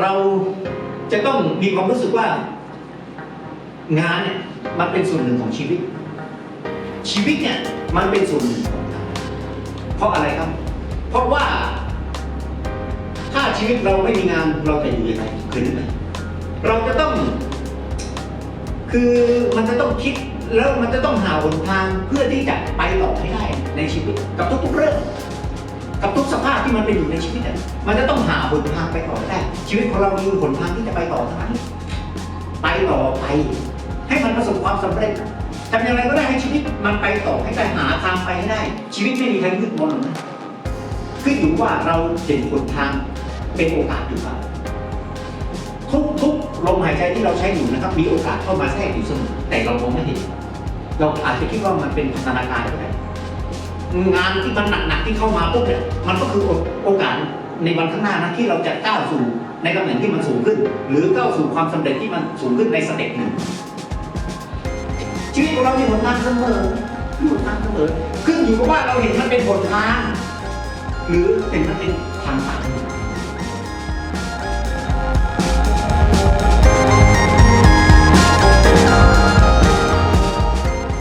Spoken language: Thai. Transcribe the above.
เราจะต้องมีความรู้สึกว่า งานเนี่ยมันเป็นส่วนหนึ่งของชีวิต ชีวิตเนี่ยมันเป็นส่วนหนึ่งของงานเพราะอะไรครับ เพราะว่าถ้าชีวิตเราไม่มีงานเราจะอยู่ยังไงคือหรือไงเราจะต้อง คือมันจะต้องคิดแล้วมันจะต้องหาหนทางเพื่อที่จะไปต่อให้ได้ในชีวิตกับทุกๆเรื่อง กับทุกสภาพที่มันเป็นอยู่ในชีวิตเนี่ยมันจะต้องหาหนทางไปต่อให้ได้ ชีวิตของเรามีหนทางที่จะไปต่อเท่านั้นไปต่อไป ให้มันประสบความสำเร็จทำอย่างไรก็ได้ให้ชีวิตมันไปต่อให้ได้หาทางไปให้ได้ ชีวิตไม่มีใครมืดมนหรอกนะขึ้นอยู่ว่าเราเห็นหนทางเป็นโอกาสหรือเปล่าทุกทุกลมหายใจที่เราใช้อยู่นะครับ มีโอกาสเข้ามาแทรกอยู่เสมอแต่เรามองไม่เห็น เราอาจจะคิดว่ามันเป็นพัฒนาการก็ได้ งานที่มันหนักๆที่เข้ามาปุ๊บเนี่ยมันก็คือโอกาสในวันข้างหน้านะที่เราจะก้าวสู่ในตำแหน่งที่มันสูงขึ้น หรือก้าวสู่ความสำเร็จที่มันสูงขึ้นในสเต็ปหนึ่งชีวิตของเรามีหนทางเสมอมีหนทางเสมอขึ้นอยู่กับว่าเราเห็นมันเป็นหนทางหรือเห็นมันเป็นทางตัน